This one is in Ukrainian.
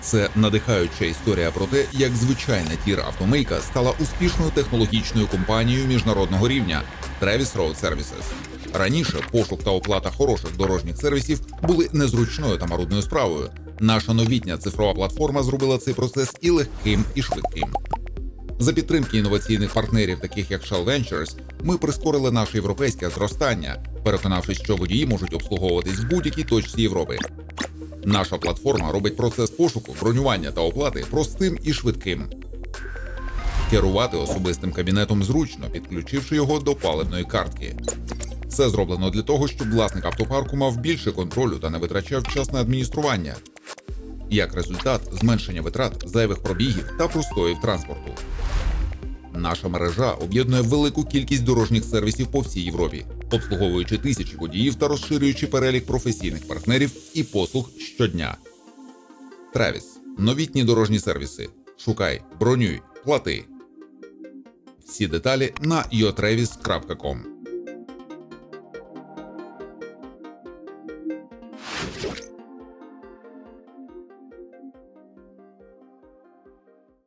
Це надихаюча історія про те, як звичайна тір автомийка стала успішною технологічною компанією міжнародного рівня Travis Road Services. Раніше пошук та оплата хороших дорожніх сервісів були незручною та марудною справою. Наша новітня цифрова платформа зробила цей процес і легким, і швидким. За підтримки інноваційних партнерів, таких як Shell Ventures, ми прискорили наше європейське зростання, переконавшись, що водії можуть обслуговуватись в будь-якій точці Європи. Наша платформа робить процес пошуку, бронювання та оплати простим і швидким. Керувати особистим кабінетом зручно, підключивши його до паливної картки. Все зроблено для того, щоб власник автопарку мав більше контролю та не витрачав час на адміністрування. Як результат, зменшення витрат, зайвих пробігів та простоїв транспорту. Наша мережа об'єднує велику кількість дорожніх сервісів по всій Європі, обслуговуючи тисячі водіїв та розширюючи перелік професійних партнерів і послуг щодня. Травіс новітні дорожні сервіси. Шукай, бронюй, плати. Всі деталі на yotravis.com.